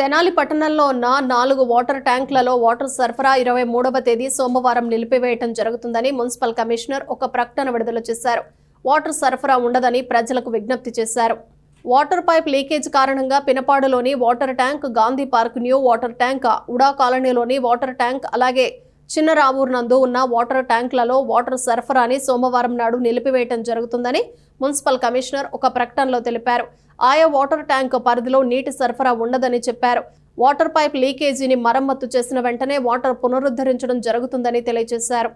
తెనాలి పట్టణంలో ఉన్న నాలుగు వాటర్ ట్యాంకులలో వాటర్ సరఫరా ఇరవై మూడవ తేదీ సోమవారం నిలిపివేయటం జరుగుతుందని మున్సిపల్ కమిషనర్ ఒక ప్రకటన విడుదల చేశారు. వాటర్ సరఫరా ఉండదని ప్రజలకు విజ్ఞప్తి చేశారు. వాటర్ పైప్ లీకేజ్ కారణంగా పినపాడులోని water tank Gandhi park new water tank ఉడా కాలనీలోని వాటర్ ట్యాంక్ అలాగే చిన్నరావూరు నందు ఉన్న వాటర్ ట్యాంకులలో వాటర్ సరఫరాని సోమవారం నాడు నిలిపివేయటం జరుగుతుందని మున్సిపల్ కమిషనర్ ఒక ప్రకటనలో తెలిపారు. ఆయా వాటర్ ట్యాంక్ పరిధిలో నీటి సరఫరా ఉండదని చెప్పారు. వాటర్ పైప్ లీకేజీని మరమ్మతు చేసిన వెంటనే వాటర్ పునరుద్ధరించడం జరుగుతుందని తెలియజేశారు.